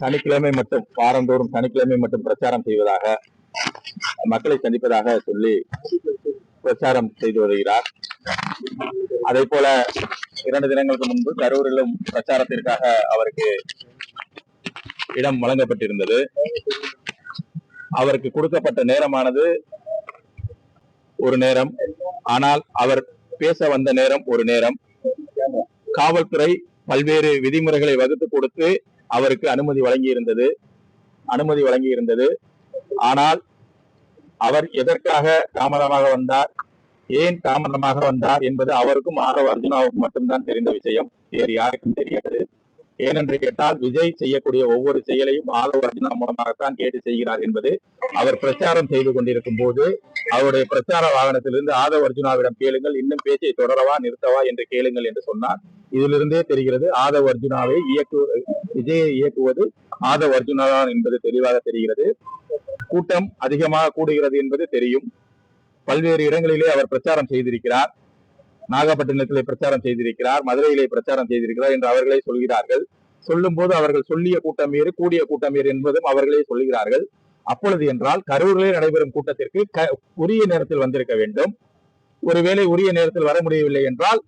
சனிக்கிழமை மட்டும் வாரந்தோறும் சனிக்கிழமை மட்டும் பிரச்சாரம் செய்வதாக மக்களை சந்திப்பதாக சொல்லி பிரச்சாரம் செய்து வருகிறார். அதே போல இரண்டு தினங்களுக்கு முன்பு கரூரிலும் பிரச்சாரத்திற்காக அவருக்கு இடம் வழங்கப்பட்டிருந்தது. அவருக்கு கொடுக்கப்பட்ட நேரமானது ஒரு நேரம் ஆனால் அவர் பேச வந்த நேரம் ஒரு நேரம். காவல்துறை பல்வேறு விதிமுறைகளை வகுத்து கொடுத்து அவருக்கு அனுமதி வழங்கி இருந்தது அனுமதி வழங்கி இருந்தது ஆனால் அவர் எதற்காக தாமதமாக வந்தார்? ஏன் தாமதமாக வந்தார் என்பது அவருக்கும் ஆரவ அர்ஜுனாவுக்கும் மட்டும்தான் தெரிந்த விஷயம். வேறு யாருக்கும் தெரியாது. ஏனென்று கேட்டால் விஜய் செய்யக்கூடிய ஒவ்வொரு செயலையும் ஆதவ அர்ஜுனா மூலமாகத்தான் கேட்டு செய்கிறார் என்பது அவர் பிரச்சாரம் செய்து கொண்டிருக்கும் போது அவருடைய பிரச்சார வாகனத்திலிருந்து ஆதவ அர்ஜுனாவிடம் கேளுங்கள் இன்னும் பேச்சை தொடரவா நிறுத்தவா என்று கேளுங்கள் என்று சொன்னார். இதிலிருந்தே தெரிகிறது. ஆதவ் அர்ஜுனாவை இயக்கு விஜயை இயக்குவது ஆதவ் அர்ஜுனா தான் என்பது தெளிவாக தெரிகிறது. கூட்டம் அதிகமாக கூடுகிறது என்பது தெரியும். பல்வேறு இடங்களிலே அவர் பிரச்சாரம் செய்திருக்கிறார். நாகப்பட்டினத்திலே பிரச்சாரம் செய்திருக்கிறார். மதுரையிலே பிரச்சாரம் செய்திருக்கிறார் என்று அவர்களே சொல்கிறார்கள். சொல்லும் போது அவர்கள் சொல்லிய கூட்டம் ஏறு கூடிய கூட்டம் ஏறு என்பதும் அவர்களே சொல்கிறார்கள். அப்பொழுது என்றால் கரூரிலே நடைபெறும் கூட்டத்திற்கு உரிய நேரத்தில் வந்திருக்க வேண்டும். ஒருவேளை உரிய நேரத்தில் வர முடியவில்லை என்றால்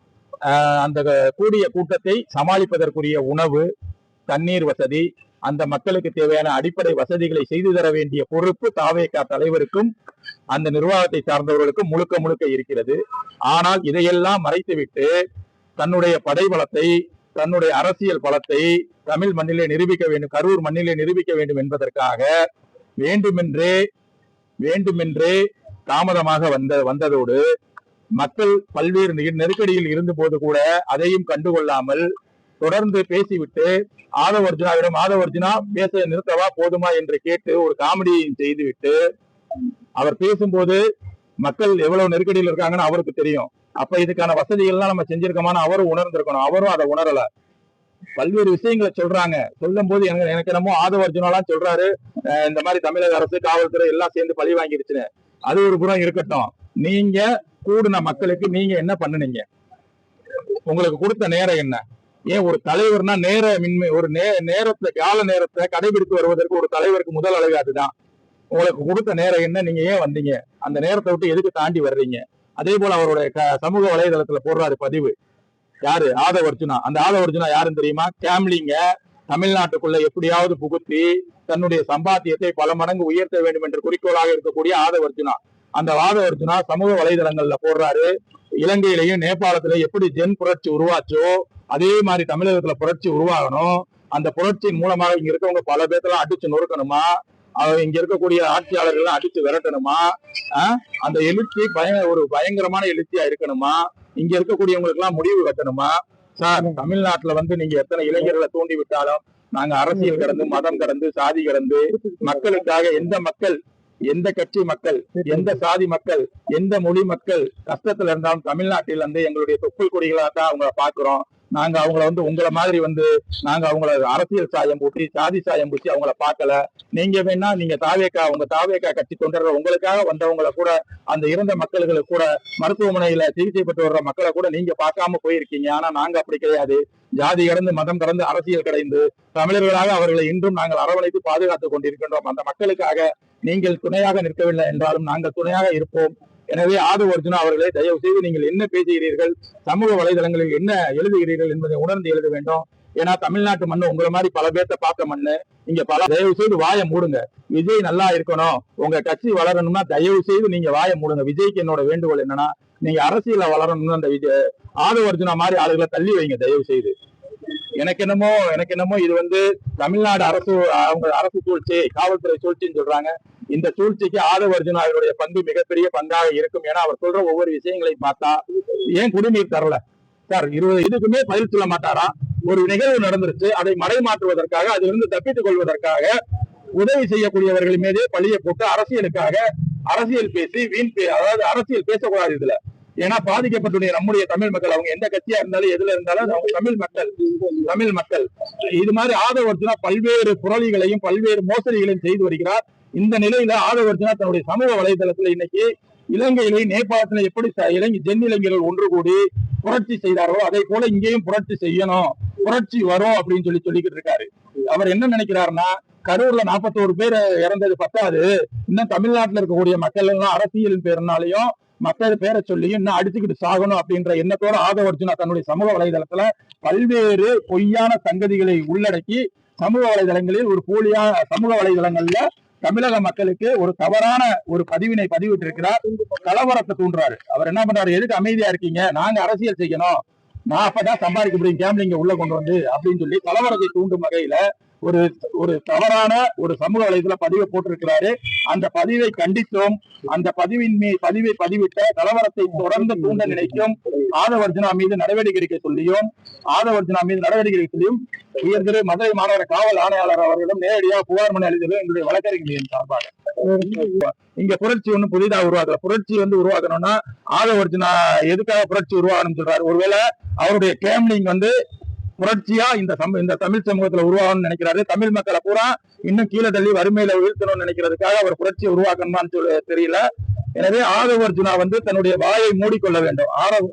அந்த கூடிய கூட்டத்தை சமாளிப்பதற்குரிய உணவு தண்ணீர் வசதி அந்த மக்களுக்கு தேவையான அடிப்படை வசதிகளை செய்து தர வேண்டிய பொறுப்பு தாவேகா தலைவருக்கும் அந்த நிர்வாகத்தை சார்ந்தவர்களுக்கும் முழுக்க முழுக்க இருக்கிறது. ஆனால் இதையெல்லாம் மறைத்துவிட்டு தன்னுடைய படைபலத்தை தன்னுடைய அரசியல் பலத்தை தமிழ் மண்ணிலே நிரூபிக்க வேண்டும் கரூர் மண்ணிலே நிரூபிக்க வேண்டும் என்பதற்காக வேண்டுமென்றே வேண்டுமென்றே தாமதமாக வந்த வந்ததோடு மக்கள் பல்வேறு நெருக்கடியில் இருந்த போது கூட அதையும் கண்டுகொள்ளாமல் தொடர்ந்து பேசிவிட்டு ஆதவ அர்ஜுனாவிடம் ஆதவ அர்ஜுனா பேச நிறுத்தவா போதுமா? என்று கேட்டு ஒரு காமெடியை செய்துவிட்டு அவர் பேசும்போது மக்கள் எவ்வளவு நெருக்கடியில் இருக்காங்கன்னு அவருக்கு தெரியும். அப்ப இதுக்கான வசதிகள்லாம் நம்ம செஞ்சிருக்கோமான்னு அவரும் உணர்ந்திருக்கணும். அவரும் அதை உணரல. பல்வேறு விஷயங்களை சொல்றாங்க. சொல்லும் போது எனக்கு எனக்கு என்னமோ ஆதவ அர்ஜுனாலாம் சொல்றாரு. இந்த மாதிரி தமிழக அரசு காவல்துறை எல்லாம் சேர்ந்து பழி வாங்கிருச்சுன்னு. அது ஒரு புறம் இருக்கட்டும். நீங்க கூடின மக்களுக்கு நீங்க என்ன பண்ணுனீங்க? உங்களுக்கு கொடுத்த நேரம் என்ன? ஏன் ஒரு தலைவர்னா நேர மின்மை ஒரு நே நேரத்துல கால நேரத்தை கடைபிடித்து வருவதற்கு ஒரு தலைவருக்கு முதல் அழகு அதுதான். உங்களுக்கு கொடுத்த நேரம் என்ன? நீங்க ஏன் வந்தீங்க? அந்த நேரத்தை விட்டு எதுக்கு தாண்டி வர்றீங்க? அதே போல அவருடைய க- சமூக வலைதளத்துல போடுறாரு பதிவு. யாரு? ஆதவ அர்ஜுனா. அந்த ஆதவ அர்ஜுனா யாருன்னு தெரியுமா? கேம்லிங்க தமிழ்நாட்டுக்குள்ள எப்படியாவது புகுத்தி தன்னுடைய சம்பாத்தியத்தை பல மடங்கு உயர்த்த வேண்டும் என்ற குறிக்கோளாக இருக்கக்கூடிய ஆதவ அர்ஜுனா. அந்த வாத அர்ஜுனா சமூக வலைதளங்கள்ல போடுறாரு. இலங்கையிலையும் நேபாளத்திலையும் எப்படி ஜென் புரட்சி உருவாச்சோ அதே மாதிரி தமிழகத்துல புரட்சி உருவாகணும். அந்த புரட்சியின் மூலமாக இங்க இருக்கவங்க பல பேர்த்தெல்லாம் அடிச்சு நொறுக்கணுமா? அவ இங்க இருக்கக்கூடிய ஆட்சியாளர்கள் அடிச்சு விரட்டணுமா? ஆஹ் அந்த எழுச்சி பய ஒரு பயங்கரமான எழுச்சியா இருக்கணுமா? இங்க இருக்கக்கூடியவங்களுக்கு எல்லாம் முடிவு கட்டணுமா? சார் தமிழ்நாட்டுல வந்து நீங்க எத்தனை இளைஞர்களை தூண்டி விட்டாலும் நாங்க அரசியல் கடந்து மதம் கடந்து சாதி கடந்து மக்களுக்காக எந்த மக்கள் எந்த கட்சி மக்கள் எந்த சாதி மக்கள் எந்த மொழி மக்கள் கஷ்டத்துல இருந்தாலும் தமிழ்நாட்டில் வந்து எங்களுடைய தொப்புள் கொடிகளா தான் அவங்கள பாக்குறோம் நாங்க அவங்கள வந்து உங்களை மாதிரி வந்து நாங்க அவங்கள அரசியல் சாயம் பூட்டி சாதி சாயம் பூட்டி அவங்கள பார்க்கல. நீங்க வேணா நீங்க தாவேக்கா உங்க தாவேக்கா கட்சி தொண்டர்கள் உங்களுக்காக வந்தவங்கள கூட அந்த இறந்த மக்களுக்கு கூட மருத்துவமனையில சிகிச்சை பெற்று வர்ற மக்களை கூட நீங்க பார்க்காம போயிருக்கீங்க. ஆனா நாங்க அப்படி கிடையாது. ஜாதி கடந்து மதம் கடந்து அரசியல் கடைந்து தமிழர்களாக அவர்களை இன்றும் நாங்கள் அரவணைத்து பாதுகாத்துக் கொண்டிருக்கின்றோம். அந்த மக்களுக்காக நீங்கள் துணையாக நிற்கவில்லை என்றாலும் நாங்கள் துணையாக இருப்போம். எனவே ஆது அர்ஜுனா அவர்களை தயவு செய்து நீங்கள் என்ன பேசுகிறீர்கள்? சமூக வலைதளங்களில் என்ன எழுதுகிறீர்கள் என்பதை உணர்ந்து எழுத வேண்டும். ஏன்னா தமிழ்நாட்டு மண்ணு உங்களை மாதிரி பல பேர்த்த பார்த்த மண்ணு. இங்க பல தயவு செய்து வாய மூடுங்க. விஜய் நல்லா இருக்கணும். உங்க கட்சி வளரணும்னா தயவு செய்து நீங்க வாயை மூடுங்க. விஜய்க்கு என்னோட வேண்டுகோள் என்னன்னா நீங்க அரசியல வளரணும்னு அந்த விஜய் ஆது அர்ஜுனா மாதிரி ஆளுகளை தள்ளி வைங்க தயவு செய்து. எனக்கு என்னமோ எனக்கு என்னமோ இது வந்து தமிழ்நாடு அரசு அவங்க அரசு சூழ்ச்சி காவல்துறை சூழ்ச்சின்னு சொல்றாங்க. இந்த சூழ்ச்சிக்கு ஆதவ அர்ஜுனாவினுடைய பங்கு மிகப்பெரிய பங்காக இருக்கும் ஏன்னா அவர் சொல்ற ஒவ்வொரு விஷயங்களையும் பார்த்தா ஏன் குடிநீர் தரல? சார் இருபது இதுக்குமே பதில் சொல்ல மாட்டாரா? ஒரு நிகழ்வு நடந்துருச்சு அதை மறைமாற்றுவதற்காக அதிலிருந்து தப்பித்துக் கொள்வதற்காக உதவி செய்யக்கூடியவர்கள் மீதே பழியை போட்டு அரசியலுக்காக அரசியல் பேசி வீண் பே அதாவது அரசியல் பேசக்கூடாது இதுல. ஏன்னா பாதிக்கப்பட்டுடைய நம்முடைய தமிழ் மக்கள் அவங்க எந்த கட்சியா இருந்தாலும் எதுல இருந்தாலும் அவங்க தமிழ் மக்கள் தமிழ் மக்கள். இது மாதிரி ஆதவ அர்ஜுனா பல்வேறு புரளிகளையும் பல்வேறு மோசடிகளையும் செய்து வருகிறார். இந்த நிலையில ஆதவர்ஜனா தன்னுடைய சமூக வலைதளத்துல இன்னைக்கு இலங்கையிலே நேபாளத்துல எப்படி இலங்கை ஜென் இளைஞர்கள் ஒன்று கூடி புரட்சி செய்தாரோ அதே போல இங்கேயும் புரட்சி செய்யணும் புரட்சி வரும் அப்படின்னு சொல்லி சொல்லிக்கிட்டு இருக்காரு. அவர் என்ன நினைக்கிறாருன்னா கரூர்ல 41 பேர் இறந்தது பத்தாது. இன்னும் தமிழ்நாட்டுல இருக்கக்கூடிய மக்கள் எல்லாம் அரசியல் பேருனாலையும் மக்கள் பேரை சொல்லியும் இன்னும் அடிச்சுக்கிட்டு சாகணும் அப்படின்ற எண்ணத்தோட ஆதவ அர்ஜுனா தன்னுடைய சமூக வலைதளத்துல பல்வேறு பொய்யான சங்கதிகளை உள்ளடக்கி சமூக வலைதளங்களில் ஒரு போலியா சமூக வலைதளங்கள்ல தமிழக மக்களுக்கு ஒரு தவறான ஒரு பதிவினை பதிவிட்டிருக்கிறார். கலவரத்தை தூண்டுறாரு. அவர் என்ன பண்றாரு? எதுக்கு அமைதியா இருக்கீங்க? நாங்க அரசியல் செய்யணும். நான் அப்பதான் சம்பாதிக்க முடியும். கேம்லிங்க உள்ள கொண்டு வந்து அப்படின்னு சொல்லி கலவரத்தை தூண்டும் வகையில ஒரு ஒரு தவறான ஒரு சமூக வலைதள பதிவை போட்டிருக்கிறாரு. அந்த பதிவை கண்டித்தும் அந்த பதிவின் மீ பதிவை பதிவிட்ட கலவரத்தை தொடர்ந்து தூண்ட நினைக்கும் ஆதவர்ஜுனா மீது நடவடிக்கை எடுக்க சொல்லியும் ஆதவர்ஜுனா மீது நடவடிக்கை எடுக்க சொல்லியும் உயர் மதுரை மாநகர காவல் ஆணையாளர் அவர்களிடம் நேரடியாக புகார் மனு அளித்தது எங்களுடைய வழக்கறிஞர்களின் சார்பாக. இங்க புரட்சி ஒண்ணு புதிதா உருவாக்கல. புரட்சி வந்து உருவாக்கணும்னா ஆதவர்ஜுனா எதுக்காக புரட்சி உருவாகணும்னு சொல்றாரு? ஒருவேளை அவருடைய கேம்லிங் வந்து புரட்சியா இந்த சம இந்த தமிழ் சமூகத்துல உருவாகணும்னு நினைக்கிறாரு. தமிழ் மக்களை பூரா இன்னும் கீழே தள்ளி வறுமையில வீழ்த்தணும்னு நினைக்கிறதுக்காக அவர் புரட்சியை உருவாக்கணுமான்னு சொல்ல தெரியல. எனவே ஆதவர்ஜுனா வந்து தன்னுடைய வாயை மூடிக்கொள்ள வேண்டும். ஆதவ